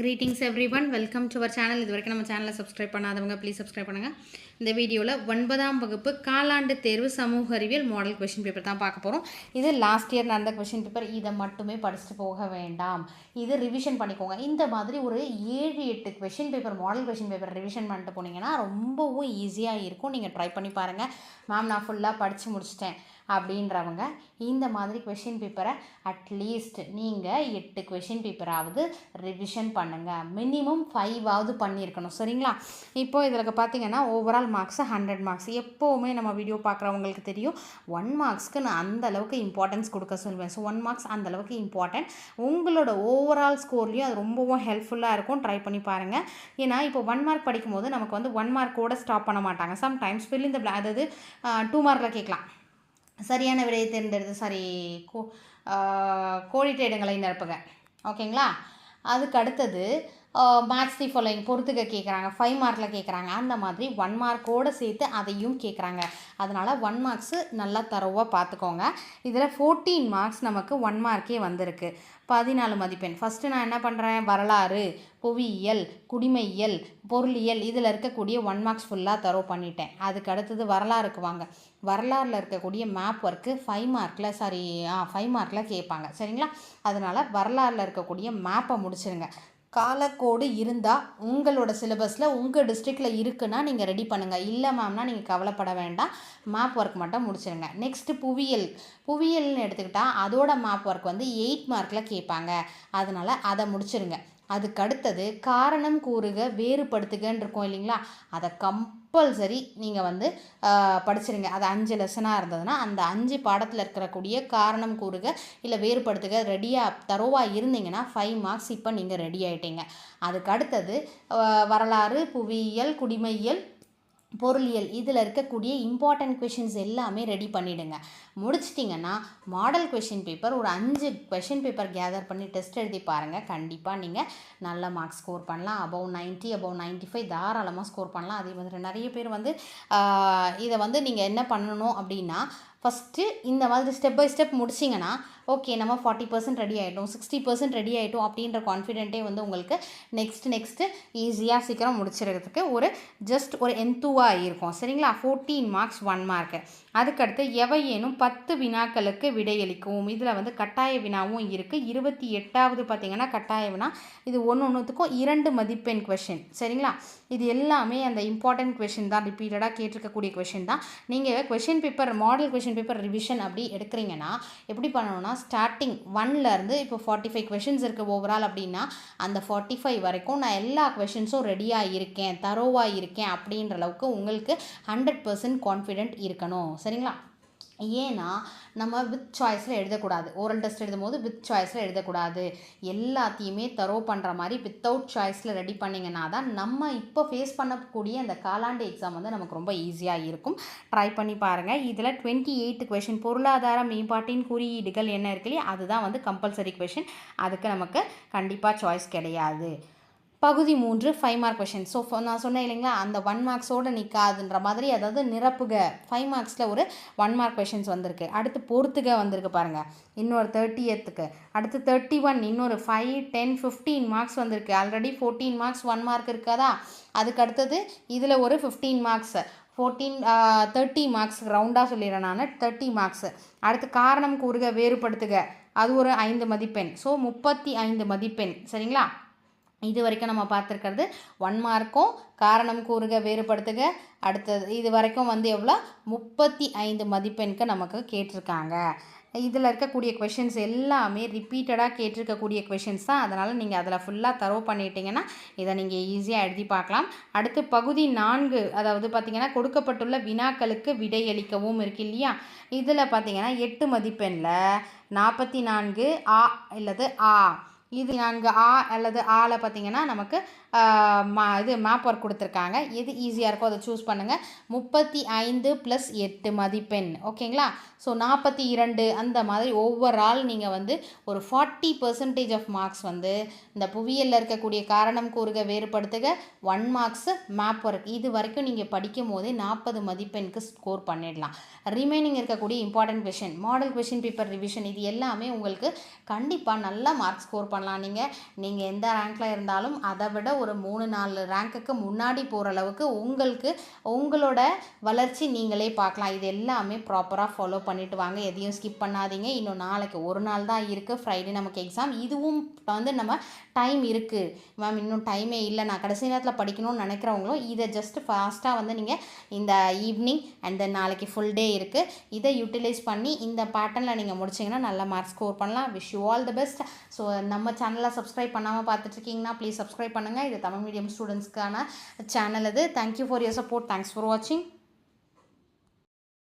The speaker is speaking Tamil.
Greetings everyone welcome to our channel இது வரைக்கும் நம்ம சேனலை சப்ஸ்கிரைப் பண்ணாதவங்க ப்ளீஸ் சப்ஸ்கிரைப் பண்ணுங்கள் இந்த வீடியோவில் ஒன்பதாம் வகுப்பு காலாண்டு தேர்வு சமூக அறிவியல் மாடல் கொஷின் பேப்பர் தான் பார்க்க போகிறோம் இது லாஸ்ட் இயர் நடந்த கொஷின் பேப்பர் இதை மட்டுமே படிச்சுட்டு போக வேண்டாம். இது ரிவிஷன் பண்ணிக்கோங்க. இந்த மாதிரி ஒரு ஏழு எட்டு question paper model question paper revision பண்ணிட்டு போனீங்கன்னா ரொம்பவும் ஈஸியாக இருக்கும். நீங்கள் ட்ரை பண்ணி பாருங்கள் மேம் நான் ஃபுல்லாக படித்து முடிச்சிட்டேன். அப்படின்றவங்க இந்த மாதிரி கொஷின் பேப்பரை அட்லீஸ்ட் நீங்கள் எட்டு கொஷின் பேப்பராவது ரிவிஷன் பண்ணுங்கள் மினிமம் ஃபைவாவது பண்ணியிருக்கணும். சரிங்களா? இப்போது இதில் பார்த்தீங்கன்னா ஓவரால் மார்க்ஸ் ஹண்ட்ரட் மார்க்ஸ் எப்போவுமே நம்ம வீடியோ பார்க்குறவங்களுக்கு தெரியும் ஒன் மார்க்ஸ்க்கு நான் அந்த அளவுக்கு இம்பார்ட்டன்ஸ் கொடுக்க சொல்லுவேன் ஸோ ஒன் மார்க்ஸ் அந்த அளவுக்கு இம்பார்ட்டன்ட் உங்களோட ஓவரால் ஸ்கோர்லேயும் அது ரொம்பவும் ஹெல்ப்ஃபுல்லாக இருக்கும். ட்ரை பண்ணி பாருங்கள் ஏன்னா இப்போ ஒன் மார்க் படிக்கும்போது நமக்கு வந்து ஒன் மார்க்கோட ஸ்டாப் பண்ண மாட்டாங்க. சம்டைம்ஸ் ஃபில் இந்த அதாவது டூ மார்க்கில் கேட்கலாம். சரியான விடையை தேர்ந்தெடுத்து சாரி கோ கோடிட்ட இடங்களை நிரப்புக ஓகேங்களா? அதுக்கு அடுத்தது மேக்ஸ் தி ஃபாலோயிங் பொறுத்துக்க கேட்குறாங்க ஃபைவ் மார்க்கில் கேட்குறாங்க அந்த மாதிரி ஒன் மார்க்கோடு சேர்த்து அதையும் கேட்குறாங்க அதனால் ஒன் மார்க்ஸு நல்லா தரவாக பார்த்துக்கோங்க இதில் ஃபோர்டீன் மார்க்ஸ் நமக்கு ஒன் மார்க்கே வந்திருக்கு. பதினாலு மதிப்பெண். ஃபஸ்ட்டு நான் என்ன பண்ணுறேன் வரலாறு புவியியல் குடிமையியல் பொருளியல் இதில் இருக்கக்கூடிய ஒன் மார்க்ஸ் ஃபுல்லாக தரோ பண்ணிட்டேன். அதுக்கு அடுத்தது வரலாறுக்கு வாங்க. வரலாறில் இருக்கக்கூடிய மேப் ஒர்க்கு ஃபைவ் மார்க்கில் சாரி ஆ ஃபைவ் மார்க்கில் கேட்பாங்க சரிங்களா? அதனால் வரலாறில் இருக்கக்கூடிய மேப்பை முடிச்சிருங்க. காலக்கோடு இருந்தால் உங்களோட சிலபஸில் உங்கள் டிஸ்ட்ரிக்டில் இருக்குன்னா நீங்கள் ரெடி பண்ணுங்கள் இல்லை மேம்னா நீங்கள் கவலைப்பட வேண்டாம். மேப் ஒர்க் மட்டும் முடிச்சிருங்க. நெக்ஸ்ட்டு புவியியல். புவியியல்னு எடுத்துக்கிட்டால் அதோட மேப் ஒர்க் வந்து எயிட் மார்க்கில் கேட்பாங்க. அதனால் அதை முடிச்சிருங்க. அதுக்கு அடுத்தது காரணம் கூறுக வேறுபடுத்துகன்னு இருக்கும் இல்லைங்களா? அதை கம் கம்பல்சரி நீங்கள் வந்து படிச்சிருங்க. அது அஞ்சு லெசனாக இருந்ததுன்னா அந்த அஞ்சு பாடத்தில் இருக்கக்கூடிய காரணம் கூறுக இல்லை வேறுபடுத்துக ரெடியாக தரோவாக இருந்தீங்கன்னா ஃபைவ் மார்க்ஸ் இப்போ நீங்கள் ரெடி ஆகிட்டீங்க அதுக்கு அடுத்தது வரலாறு புவியியல் குடிமையியல் பொருளியல் இதில் இருக்கக்கூடிய இம்பார்ட்டன்ட் கொஷின்ஸ் எல்லாமே ரெடி பண்ணிவிடுங்க முடிச்சிட்டிங்கன்னா மாடல் கொஷின் பேப்பர் ஒரு அஞ்சு கொஷின் பேப்பர் கேதர் பண்ணி டெஸ்ட் எழுதி பாருங்கள் கண்டிப்பாக நீங்கள் நல்ல மார்க்ஸ் ஸ்கோர் பண்ணலாம். Above ninety above ninety five தாராளமாக ஸ்கோர் பண்ணலாம். அதே மாதிரி நிறைய பேர் வந்து இதை வந்து நீங்கள் என்ன பண்ணணும் அப்படின்னா ஃபஸ்ட்டு இந்த மாதிரி ஸ்டெப் பை ஸ்டெப் முடிச்சிங்கன்னா ஓகே நம்ம ஃபார்ட்டி பர்சன்ட் ரெடி ஆகிட்டோம் சிக்ஸ்டி பர்சன்ட் ரெடி ஆகிட்டோம் அப்படின்ற கான்ஃபிடென்ட்டே வந்து உங்களுக்கு நெக்ஸ்ட் நெக்ஸ்ட்டு ஈஸியாக சீக்கிரம் முடிச்சிடுறதுக்கு ஒரு ஜஸ்ட் ஒரு எந்தூவாக இருக்கும். சரிங்களா? ஃபோர்டீன் மார்க்ஸ் ஒன் மார்க்கு அதுக்கடுத்து எவையேனும் பத்து வினாக்களுக்கு விடையளிக்கும் இதில் வந்து கட்டாய வினாவும் இருக்குது இருபத்தி எட்டாவது பார்த்திங்கன்னா கட்டாய வினா. இது ஒன்று ஒன்றுத்துக்கும் இரண்டு மதிப்பெண் கொஷின் சரிங்களா? இது எல்லாமே அந்த இம்பார்ட்டன்ட் கொஷின் தான். ரிப்பீட்டடாக கேட்டிருக்கக்கூடிய கொஷின் தான். நீங்கள் question paper model question paper revision அப்படி எடுக்கிறீங்கன்னா எப்படி பண்ணணும்னா ஸ்டார்டிங் ஒன்லேருந்து இப்போ ஃபார்ட்டி ஃபைவ் கொஷின்ஸ் இருக்குது ஓவரால் அப்படின்னா அந்த ஃபார்ட்டி ஃபைவ் வரைக்கும் நான் எல்லா கொஷின்ஸும் ரெடியாக இருக்கேன் தரோவாக இருக்கேன் அப்படின்ற அளவுக்கு உங்களுக்கு ஹண்ட்ரட் பர்சன்ட் கான்ஃபிடென்ட் இருக்கணும். சரிங்களா? ஏன்னா நம்ம வித் சாய்ஸில் எழுதக்கூடாது. ஓரல் டெஸ்ட் எழுதும்போது வித் சாய்ஸில் எழுதக்கூடாது. எல்லாத்தையுமே தரோ பண்ணுற மாதிரி வித்தவுட் சாய்ஸில் ரெடி பண்ணிங்கன்னா தான் நம்ம இப்போ ஃபேஸ் பண்ணக்கூடிய அந்த காலாண்டு எக்ஸாம் வந்து நமக்கு ரொம்ப ஈஸியாக இருக்கும். ட்ரை பண்ணி பாருங்கள் இதில் டுவெண்ட்டி எயிட் கொஷின் பொருளாதார மேம்பாட்டின் குறியீடுகள் என்ன இருக்கு இல்லையா? அதுதான் வந்து கம்பல்சரி கொஷின் அதுக்கு நமக்கு கண்டிப்பாக சாய்ஸ் கிடையாது. பகுதி மூன்று ஃபைவ் மார்க் கொஷின் ஸோ நான் சொன்னேன் இல்லைங்களா அந்த ஒன் மார்க்ஸோடு நிற்காதுன்ற மாதிரி அதாவது நிரப்புக. ஃபைவ் மார்க்ஸில் ஒரு ஒன் மார்க் கொஷின்ஸ் வந்திருக்கு. அடுத்து பொறுத்துக வந்திருக்கு பாருங்கள் இன்னொரு தேர்ட்டியத்துக்கு அடுத்து தேர்ட்டி ஒன் இன்னொரு ஃபைவ் டென் ஃபிஃப்டீன் மார்க்ஸ் வந்திருக்கு. Already fourteen marks one mark இருக்காதா? அதுக்கு அடுத்தது இதில் ஒரு fifteen marks fourteen thirty marks ரவுண்டாக சொல்லிடுறேன் நான். தேர்ட்டி மார்க்ஸ் அடுத்து காரணம் கூறுக வேறுபடுத்துக. அது ஒரு ஐந்து மதிப்பெண். ஸோ முப்பத்தி ஐந்து மதிப்பெண். சரிங்களா? இது வரைக்கும் நம்ம பார்த்துருக்கிறது ஒன் மார்க்கும் காரணம் கூறுக வேறுபடுத்துக. அடுத்தது இது வரைக்கும் வந்து எவ்வளோ? முப்பத்தி ஐந்து மதிப்பெண்க்கு நமக்கு கேட்டிருக்காங்க. இதில் இருக்கக்கூடிய கொஷின்ஸ் எல்லாமே ரிப்பீட்டடாக கேட்டிருக்கக்கூடிய கொஷின்ஸ் தான். அதனால் நீங்கள் அதில் ஃபுல்லாக தரவு பண்ணிட்டீங்கன்னா இதை நீங்கள் ஈஸியாக எழுதி பார்க்கலாம். அடுத்து பகுதி நான்கு அதாவது பார்த்திங்கன்னா கொடுக்கப்பட்டுள்ள வினாக்களுக்கு விடையளிக்கவும் இருக்கு இல்லையா? இதில் பார்த்திங்கன்னா எட்டு மதிப்பெண்ணில் நாற்பத்தி நான்கு ஆ இல்லது ஆ. இது நான்கு ஆ அல்லது ஆல பார்த்தீங்கன்னா நமக்கு மா இது மேப் ஒர்க் கொடுத்துருக்காங்க. எது ஈஸியாக இருக்கோ அதை சூஸ் பண்ணுங்கள் முப்பத்தி ஐந்து ப்ளஸ் எட்டு மதிப்பெண். ஓகேங்களா? ஸோ நாற்பத்தி இரண்டு அந்த மாதிரி ஓவரால் நீங்கள் வந்து ஒரு ஃபார்ட்டி பர்சன்டேஜ் ஆஃப் மார்க்ஸ் வந்து இந்த புவியியலில் இருக்கக்கூடிய காரணம் கூறுக வேறுபடுத்துக. ஒன் மார்க்ஸு மேப் ஒர்க் இது வரைக்கும் நீங்கள் படிக்கும் போதே நாற்பது மதிப்பெண்க்கு ஸ்கோர் பண்ணிடலாம். ரிமைனிங் இருக்கக்கூடிய important question model question paper revision இது எல்லாமே உங்களுக்கு கண்டிப்பாக நல்லா மார்க் ஸ்கோர் பண்ண பண்ணலாம். நீங்கள் நீங்கள் எந்த ரேங்க்கில் இருந்தாலும் அதை விட ஒரு மூணு நாலு ரேங்க்குக்கு முன்னாடி போகிற அளவுக்கு உங்களுக்கு உங்களோட வளர்ச்சி நீங்களே பார்க்கலாம். இது எல்லாமே ப்ராப்பராக ஃபாலோ பண்ணிட்டு வாங்க. எதையும் ஸ்கிப் பண்ணாதீங்க. இன்னும் நாளைக்கு ஒரு நாள் தான் இருக்குது ஃப்ரைடே நமக்கு எக்ஸாம் இதுவும் வந்து நம்ம டைம் இருக்குது மேம் இன்னும் டைமே இல்லை. நான் கடைசி நேரத்தில் படிக்கணும்னு நினைக்கிறவங்களும் இதை ஜஸ்ட் ஃபாஸ்ட்டாக வந்து நீங்கள் இந்த ஈவினிங் அண்ட் தென் நாளைக்கு ஃபுல் டே இருக்குது இதை யூட்டிலைஸ் பண்ணி இந்த பேட்டர்னில் நீங்கள் முடிச்சிங்கன்னா நல்ல மார்க் ஸ்கோர் பண்ணலாம். Wish you all the best so நம்ம நம்ம சேனலை சப்ஸ்கிரைப் பண்ணாமல் பார்த்துட்ருக்கீங்கன்னா ப்ளீஸ் சப்ஸ்கிரைப் பண்ணுங்கள் இது தமிழ் மீடியம் ஸ்டூடெண்ட்ஸ்க்கான சேனல் இது thank you for your support thanks for வாட்சிங்